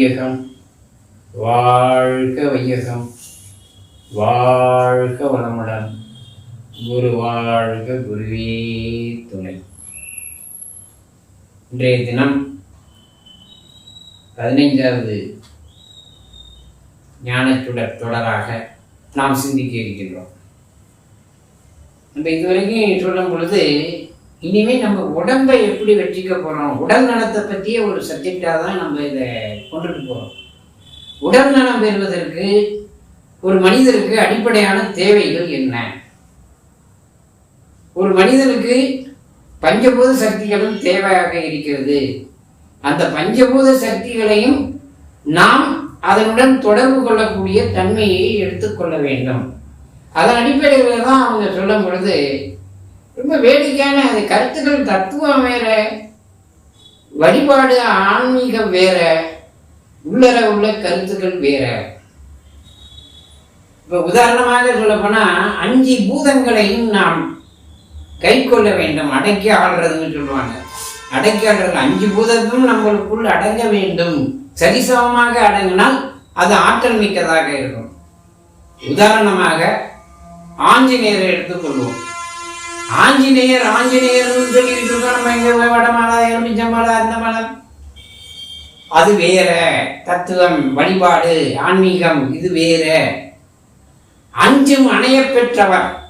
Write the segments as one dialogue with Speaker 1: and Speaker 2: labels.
Speaker 1: வையகம். வாழ்க வையகம். வாழ்க வளமுடன். குரு வாழ்க குருவே துணை. இன்றைய தினம் பதினைஞ்சாவது ஞானத்துடன் தொடராக நாம் சிந்திக்க இருக்கின்றோம். நம்ம இதுவரைக்கும் சொல்லும் பொழுது இனிமே நம்ம உடம்பை எப்படி வெற்றிக்க போறோம்? உடல் நலத்தை பற்றிய ஒரு சப்ஜெக்டாக தான் நம்ம இதை கொண்டுட்டு போறோம். உடல் நலம் பெறுவதற்கு ஒரு மனிதருக்கு அடிப்படையான தேவைகள் என்ன? ஒரு மனிதனுக்கு பஞ்சபூத சக்திகளும் தேவையாக இருக்கிறது. அந்த பஞ்சபூத சக்திகளையும் நாம் அதனுடன் தொடர்பு கொள்ளக்கூடிய தன்மையை எடுத்துக்கொள்ள வேண்டும். அதன் அடிப்படையில் தான் அவங்க சொல்லும் பொழுது ரொம்ப வேடிக்கையான அது கருத்துக்கள் தத்துவம் வேற வழிபாடு ஆன்மீகம் வேற உள்ளர உள்ள கருத்துக்கள் வேற. இப்போ உதாரணமாக சொல்லப்போனா அஞ்சு பூதங்களையும் நாம் கை கொள்ள வேண்டும் அடக்கி ஆள்றதுன்னு சொல்லுவாங்க. அடக்கி ஆள்றது அஞ்சு பூதத்தும் நம்மளுக்குள் அடங்க வேண்டும். சரிசமமாக அடங்கினால் அது ஆற்றல் மிக்கதாக இருக்கும். உதாரணமாக ஆஞ்சநேயரை எடுத்துக்கொள்வோம். ஆஞ்சநேயர் ஆஞ்சநேயர்னு சொல்லிட்டு இருக்கோம் நம்ம எங்க போய் வடமாலா எலுமிச்சம்பழம் அந்த மலம் அது வேற. தத்துவம் வழிபாடு ஆன்மீகம் இது வேற. அஞ்சும் அணைய பெற்றவர்.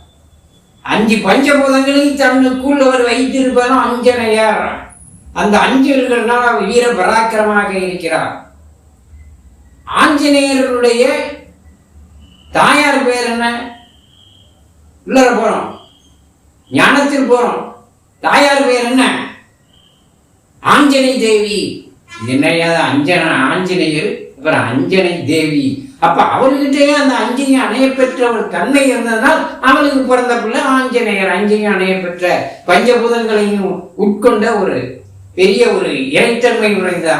Speaker 1: அஞ்சு பஞ்சபூதங்களையும் தன்னுக்குள் அவர் வைத்திருப்பதும் அஞ்சனையார் அந்த அஞ்சு இருக்கிறதுனால அவர் வீர பராக்கிரமாக இருக்கிறார். ஆஞ்சநேயர்களுடைய தாயார் பேர் என்ன? உள்ளர போறோம். ஞானத்தில் போறோம். தாயார் பேர் என்ன? ஆஞ்சனை தேவி. என்னையாத அஞ்சன ஆஞ்சநேயர் அப்புறம் அஞ்சனை தேவி. அப்ப அவர்கிட்டயே அந்த அஞ்சனை அணைய பெற்ற ஒரு தன்மை இருந்ததால் அவளுக்கு பிறந்த பிள்ளை ஆஞ்சநேயர். அஞ்சனை அணைய பெற்ற பஞ்சபூதங்களையும் உட்கொண்ட ஒரு பெரிய ஒரு இறைத்தன்மை உடைந்த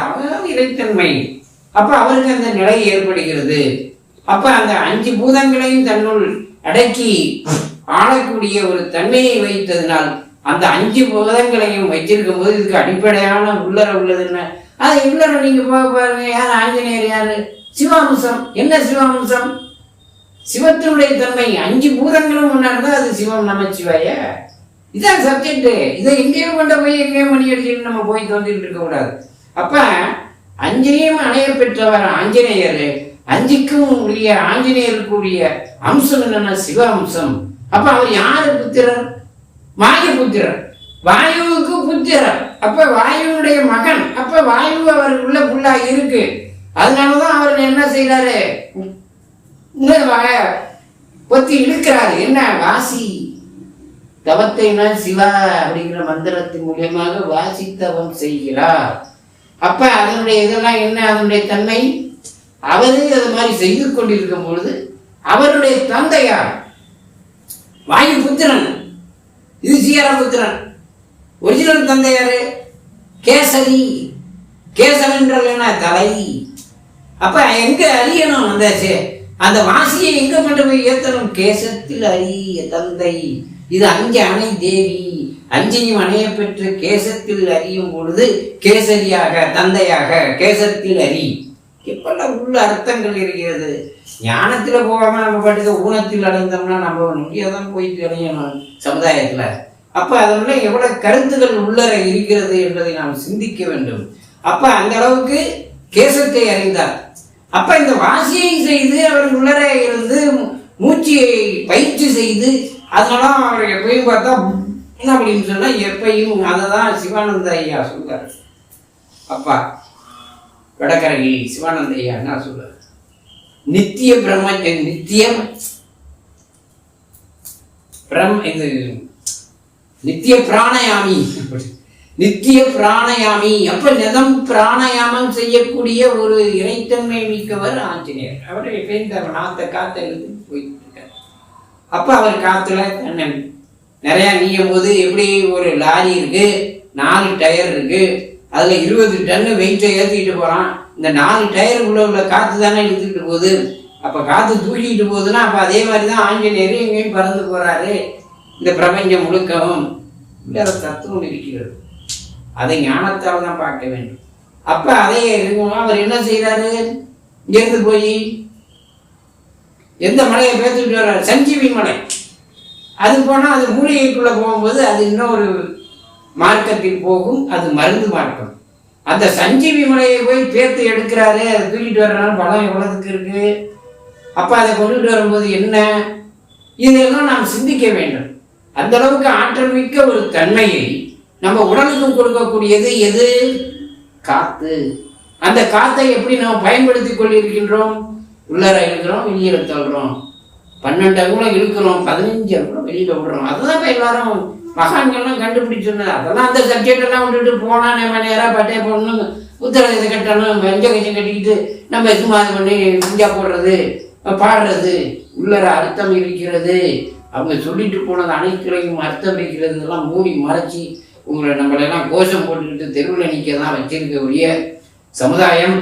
Speaker 1: இறைத்தன்மை. அப்ப அவருக்கு அந்த நிலை ஏற்படுகிறது. அப்ப அந்த அஞ்சு பூதங்களையும் தன்னுள் அடக்கி ஆளக்கூடிய ஒரு தன்மையை வைத்ததினால் அந்த அஞ்சு பூதங்களையும் வச்சிருக்கும் போது இதுக்கு அடிப்படையான உள்ளர உள்ளது என்ன? அது உள்ளர நீங்க போக பாருங்க. யார்? ஆஞ்சநேயர் யாரு? சிவாம்சம். என்ன சிவாம்சம்? சிவத்தினுடைய தன்மை. அஞ்சு பூதங்களும் ஒன்றா அது சிவம் நமச்சிவாய? இதான் சப்ஜெக்ட் இதை எங்கேயோ கொண்ட போய் எங்கேயோ மணி அடிச்சுட்டு நம்ம போய் தோண்டிட்டு இருக்க கூடாது. அப்ப அஞ்சனையும் அணைய பெற்றவர் ஆஞ்சநேயர். அஞ்சுக்கும் உரிய ஆஞ்சநேயருக்குரிய அம்சம் என்னன்னா சிவ அம்சம் அப்ப அவர் யாரு புத்திரர்? வாயு புத்திரர் வாயுவுக்கு புத்திரர். அப்ப வாயுனுடைய மகன். அப்ப வாயு அவர் உள்ள புள்ளா இருக்கு. அதனாலதான் அவர் என்ன செய்யறாரு ஒத்தி பொத்தி இழுக்கிறாரு. என்ன வாசி. தவத்தைனா சிவா அப்படிங்கிற மந்திரத்தின் மூலியமாக வாசித்தவம் செய்கிறார். அப்ப அதனுடைய இதெல்லாம் என்ன? அதனுடைய தன்மை? அவரே அது மாதிரி செய்து கொண்டிருக்கும் பொழுது அவருடைய தந்தையார் வாயு புத்திரன். இது சீர புத்திரன். ஒரிஜினல் தந்தையார் கேசரி. கேசவன் என்றால் என்ன தலை. அப்ப எங்க அறியணும் அந்த சே- அந்த வாசியை எங்க கொண்டு போய் ஏத்தணும்? கேசத்தில் அறிய தந்தை. இது அஞ்சு அணை தேவி. அஞ்சையும் அணைய பெற்று கேசத்தில் அறியும் பொழுது கேசரியாக தந்தையாக கேசத்தில் அறி இப்பெல்லாம் உள்ள அர்த்தங்கள் இருக்கிறது? ஞானத்துல போகாம நம்ம பாட்டுக்கு ஊனத்தில் அடைந்தோம்னா நம்ம இங்கே தான் போயிட்டு அடையணும் சமுதாயத்துல. அப்போ அதெல்லாம் எவ்வளவு கருத்துக்கள் உள்ளர இருக்கிறது என்பதை நாம் சிந்திக்க வேண்டும். அப்போ அந்த அளவுக்கு கேசத்தை அறிந்தார். அப்போ இந்த வாசியை செய்து அவர் உள்ளர இருந்து மூச்சியை பயிற்சி செய்து அதனால அவர் எப்பயும் பார்த்தா அப்படின்னு சொன்னா எப்பையும் அதை தான் சிவானந்த ஐயா சொல்கிறார் அப்பா வடகரையில் சிவானந்த ஐயா என்ன சொல்றாரு? நித்திய பிரம்ம நித்தியம் பிரம் இது நித்திய பிராணயாமி. நித்திய பிராணயாமி. அப்ப நிதம் பிராணயாமம் செய்யக்கூடிய ஒரு இறைத்தன்மை மிக்கவர் ஆஞ்சநேயர். அவர் எப்பயும் இந்த நாத்த காத்த போயிட்டு இருக்கார் அப்ப அவர் காத்துல தன்னை நிறைய நீயும் போது எப்படி ஒரு லாரி இருக்கு நாலு டயர் இருக்கு அதில் இருபது டன்னு வெயிட்டை ஏற்றிக்கிட்டு போகிறான் இந்த நாலு டயருக்குள்ளே உள்ள காற்று தானே இழுத்துக்கிட்டு போகுது. அப்போ காற்று தூக்கிக்கிட்டு போகுதுன்னா அப்போ அதே மாதிரி தான் ஆஞ்சநேயர் எங்கேயும் பறந்து போகிறாரு இந்த பிரபஞ்சம் முழுக்கவும் வேற தத்துவம் இருக்கிறது. அதை ஞானத்தால் தான் பார்க்க வேண்டும். அப்ப அதை அவர் என்ன செய்கிறாரு இங்கேருந்து போய் எந்த மலையை பேத்துட்டு வர்றாரு? சஞ்சீவி மலை. அது போனால் அது மூலிகைக்குள்ளே போகும்போது அது இன்னும் ஒரு மார்க்கத்தில் போகும் அது மருந்து மார்க்கம். அந்த சஞ்சீவி மலையை போய் பேத்து எடுக்கிறாரு அதை தூக்கிட்டு வர்றனால பலம் எவ்வளவுக்கு இருக்கு? அப்ப அதை கொண்டுட்டு வரும்போது என்ன? இதெல்லாம் நாம் சிந்திக்க வேண்டும். அந்த அளவுக்கு ஆற்றல் மிக்க ஒரு தன்மையை நம்ம உடலுக்கு கொடுக்கக்கூடியது எது? காத்து. அந்த காத்தை எப்படி நாம் பயன்படுத்திக் கொண்டிருக்கின்றோம்? உள்ளர இழுக்கிறோம் வெளியில தள்ளுறோம். பன்னெண்டு அங்குலம் இழுக்கிறோம் பதினஞ்சு அங்குலம் வெளியில விடுறோம். அதுதான் இப்ப எல்லாரும் மகான்கள்லாம் கண்டுபிடிச்சிருந்தது. அதெல்லாம் அந்த சப்ஜெக்ட் எல்லாம் விட்டுட்டு போனா நம்ம நேராக பட்டே போடணும் உத்தரவாத கட்டணும்? வெஞ்ச கட்சி கட்டிக்கிட்டு நம்ம சும்மா இது பண்ணி குஞ்சா போடுறது பாடுறது உள்ளர அர்த்தம் இருக்கிறது. அவங்க சொல்லிட்டு போனது அனைத்துலையும் அர்த்தம் இருக்கிறது. இதெல்லாம் மூடி மறைச்சி உங்களை நம்மளெல்லாம் கோஷம் போட்டுக்கிட்டு தெருவில் நிற்க தான் வச்சிருக்கக்கூடிய சமுதாயம்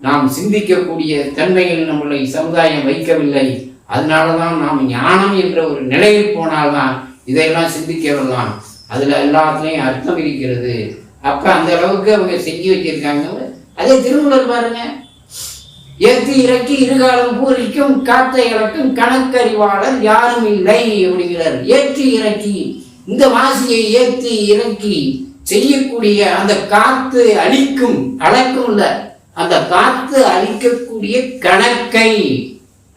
Speaker 1: நாம் சிந்திக்கக்கூடிய தன்மையில் நம்மளை சமுதாயம் வைக்கவில்லை. அதனால தான் நாம் ஞானம் என்ற ஒரு நிலையில் போனால்தான் இதையெல்லாம் சிந்திக்க வரலாம் அதில் எல்லாத்துலேயும் அர்த்தம் இருக்கிறது. அப்போ அந்த அளவுக்கு அவங்க செஞ்சு வச்சிருக்காங்க. அதே திருமூலர் பாருங்க. ஏற்றி இறக்கி இருகாலம் பூரிக்கும் காத்தை இறக்கும் கணக்கறிவாளர் யாரும் இல்லை அப்படிங்கிறார். ஏற்றி இறக்கி இந்த வாசியை ஏற்றி இறக்கி செய்யக்கூடிய அந்த காத்து அழிக்கும் அளக்கும் இல்லை அந்த காத்து அழிக்கக்கூடிய கணக்கை.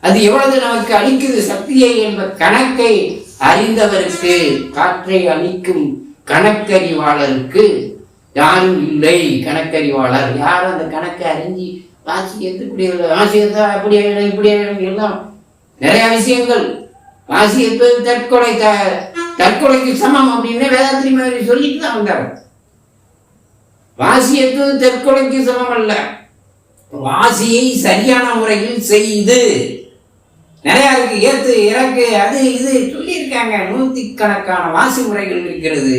Speaker 1: அது எவ்வளவு நமக்கு அழிக்குது சக்தியை என்ற கணக்கை. அறிந்தவருக்கு காற்றை அளிக்கும் கணக்கறிவாளருக்கு யாரும் இல்லை. கணக்கறிவாளர் யாரும் அந்த கணக்கை அறிஞ்சு வாசி எது வாசியத்தா அப்படி ஆயிடும் இப்படி ஆயிடும் எல்லாம். நிறைய விஷயங்கள். வாசி எப்போது தற்கொலை த தற்கொலைக்கு சமம் அப்படின்னு வேதாத்திரி மாதிரி சொல்லிட்டு தான் வந்தார். வாசி எப்போது தற்கொலைக்கு சமம் அல்ல வாசியை சரியான முறையில் செய்து நிறைய இருக்கு. ஏத்து இறக்கு அது இது சொல்லியிருக்காங்க நூத்தி கணக்கான வாசி முறைகள் இருக்கிறது.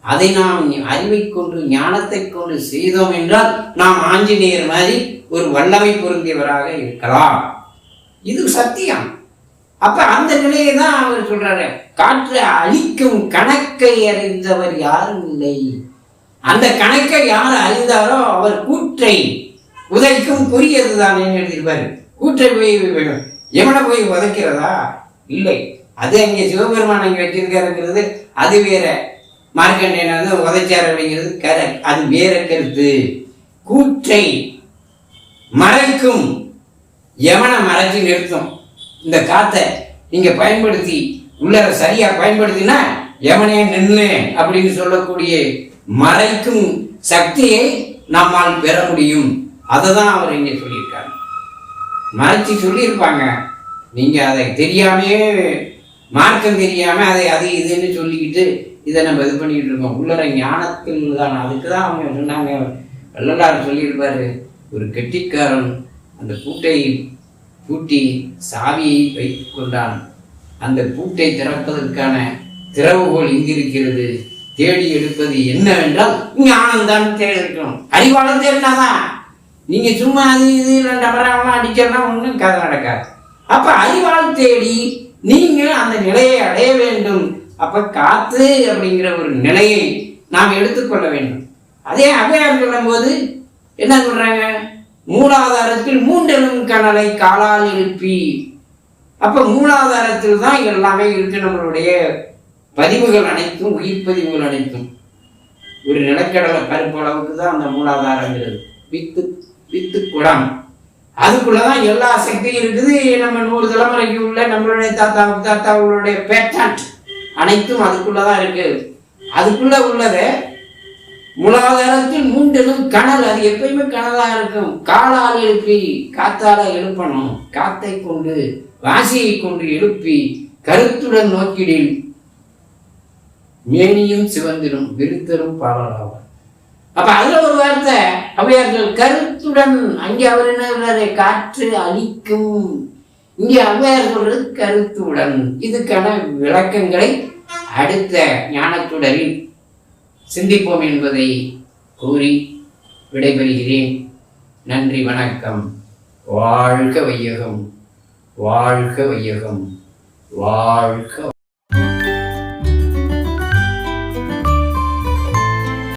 Speaker 1: அதை நாம் அறிவை கொண்டு ஞானத்தை கொண்டு செய்தோம் என்றால் நாம் ஆஞ்சநேயர் மாதிரி ஒரு வல்லமை பொருந்தியவராக இருக்கலாம். இது சத்தியம். அப்ப அந்த நிலையை தான் அவர் சொல்றாரு. காற்றை அழிக்கும் கணக்கை அறிந்தவர் யாரும் இல்லை. அந்த கணக்கை யார் அறிந்தாரோ அவர் கூற்றை உதைக்கும் குறியது தான் எழுதியிருப்பார். கூற்றை போய் எவனை போய் உதைக்கிறதா? இல்லை. அது அங்கே சிவபெருமான் அங்கே வச்சிருக்காருங்கிறது அது வேற. மார்க்கண்டேயன் வந்து உதச்சார் அப்படிங்கிறது கர அது வேற கருத்து. கூற்றை மறைக்கும் எவனை மறைச்சு நிறுத்தும். இந்த காத்தை நீங்கள் பயன்படுத்தி உள்ளர சரியா பயன்படுத்தினா எவனே நின்று அப்படின்னு சொல்லக்கூடிய மறைக்கும் சக்தியை நம்மால் பெற முடியும். அதை தான் அவர் இங்கே சொல்லியிருக்காங்க மறைச்சு சொல்லியிருப்பாங்க. நீங்கள் அதை தெரியாமையே மார்க்கம் தெரியாம அதை அது இதுன்னு சொல்லிக்கிட்டு இதை நம்ம இது பண்ணிக்கிட்டு இருக்கோம். உள்ளர ஞானத்தில் தான் அதுக்கு தான் அவங்க சொன்னாங்க. வள்ளலார் சொல்லியிருப்பாரு ஒரு கெட்டிக்காரன் அந்த பூட்டை பூட்டி சாவியை வைத்து கொண்டான். அந்த பூட்டை திறப்பதற்கான திறவுகோல் இங்கிருக்கிறது தேடி எடுப்பது என்னவென்றால் ஞானம் தான் தேடி இருக்கணும் அறிவாளம் தேடினாதான். நீங்க சும்மா அது இது ரெண்டு அமராவெல்லாம் அடிக்கிறனா ஒன்றும் கதை நடக்காது. அப்ப அறிவாள் தேடி நீங்கள் அந்த நிலையை அடைய வேண்டும். அப்ப காத்து அப்படிங்கிற ஒரு நிலையை நாம் எடுத்துக்கொள்ள வேண்டும். அதே அவையார் சொல்லும்போது என்ன சொல்றாங்க? மூலாதாரத்தில் மூன்றெழும் கணலை காலால் எழுப்பி. அப்ப மூலாதாரத்தில் தான் எல்லாமே இருக்கு நம்மளுடைய பதிவுகள் அனைத்தும் உயிர் பதிவுகள் அனைத்தும். ஒரு நிலக்கடலை பருப்பு அளவுக்கு தான் அந்த மூலாதாரங்கிறது. வித்து வித்து குடம். அதுக்குள்ளதான் எல்லா சக்தியும் இருக்குது. நம்ம நூறு தலைமுறைக்கு உள்ள நம்மளுடைய தாத்தா தாத்தாவுடைய பேட்டன்ட் அனைத்தும் அதுக்குள்ளதான் இருக்கு. அதுக்குள்ள உள்ளதை முலாதாரத்தில் மூன்றெழும் கணல் அது எப்பயுமே கனலா இருக்கும். காலால் எழுப்பி காத்தால எழுப்பணும். காத்தை கொண்டு வாசியை கொண்டு எழுப்பி கருத்துடன் நோக்கிடில். மேனியும் சிவந்திரும் விருத்தரும் பாடலாகும் அப்ப அதுல ஒரு வார்த்தை அவையார்கள் கருத்துடன் அங்கே அவர் என்ன காற்று அழிக்கும். இங்கே அவையார் சொல்றது கருத்துடன் இதுக்கான விளக்கங்களை அடுத்த ஞானத்துடரில் சிந்திப்போம் என்பதை கூறி விடைபெறுகிறேன். நன்றி வணக்கம். வாழ்க வையகம். வாழ்க வையகம். வாழ்க